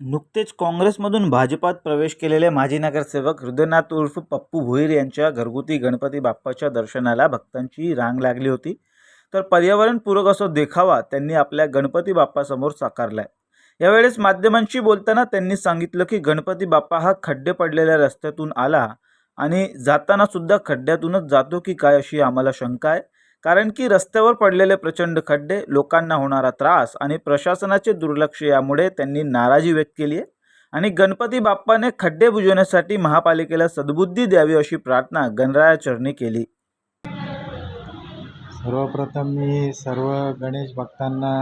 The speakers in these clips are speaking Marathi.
नुकतेच काँग्रेसमधून भाजपात प्रवेश केलेले माजी नगरसेवक हृदयनाथ उर्फ पप्पू भोईर यांच्या घरगुती गणपती बाप्पाच्या दर्शनाला भक्तांची रांग लागली होती. तर पर्यावरणपूरक असा देखावा त्यांनी आपल्या गणपती बाप्पासमोर साकारला आहे यावेळेस माध्यमांशी बोलताना त्यांनी सांगितलं की गणपती बाप्पा हा खड्डे पडलेल्या रस्त्यातून आला आणि जाताना सुद्धा खड्ड्यातूनच जातो की काय अशी आम्हाला शंका आहे? कारण की रस्त्यावर पडलेले प्रचंड खड्डे लोकांना होणारा त्रास आणि प्रशासनाचे दुर्लक्ष यामुळे त्यांनी नाराजी व्यक्त केली आहे. आणि गणपती बाप्पाने खड्डे बुजवण्यासाठी महापालिकेला सद्बुद्धी द्यावी अशी प्रार्थना गणरायाचरणी केली. सर्वप्रथम मी सर्व गणेश भक्तांना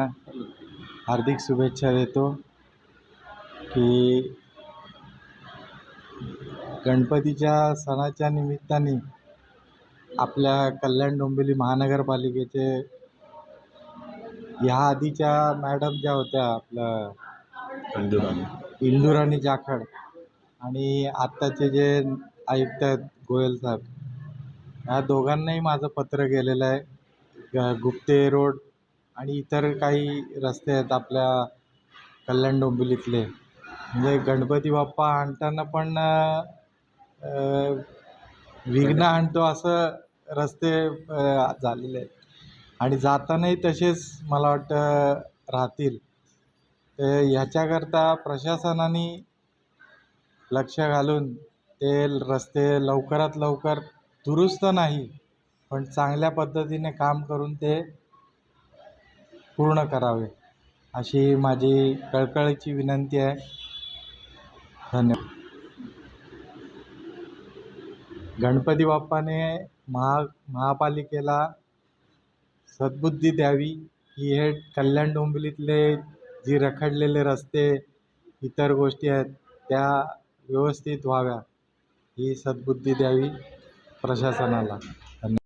हार्दिक शुभेच्छा देतो की गणपतीच्या सणाच्या निमित्ताने आपल्या कल्याण डोंबिवली महानगरपालिकेचे ह्या आधीच्या मॅडम ज्या होत्या आपलं इंदुराणी. जाखड आणि आत्ताचे जे आयुक्त आहेत गोयल साहेब ह्या दोघांनाही माझं पत्र गेलेलं आहे. गुप्ते रोड आणि इतर काही रस्ते आहेत आपल्या कल्याण डोंबिवलीतले. म्हणजे गणपती बाप्पा आणताना पण विघ्न आणतो असं रस्ते झालेले आहेत. आणि जातानाही तसेच मला वाटतं राहतील. तर ह्याच्याकरता प्रशासनाने लक्ष घालून ते रस्ते लवकरात लवकर दुरुस्त नाही पण चांगल्या पद्धतीने काम करून ते पूर्ण करावे अशी माझी कळकळीची विनंती आहे. धन्यवाद. गणपती बाप्पाने महा महापालिकेला सद्बुद्धी द्यावी. की हे कल्याण डोंबिवलीतले जी रखडलेले रस्ते इतर गोष्टी आहेत त्या व्यवस्थित व्हाव्या ही सद्बुद्धी द्यावी प्रशासनाला.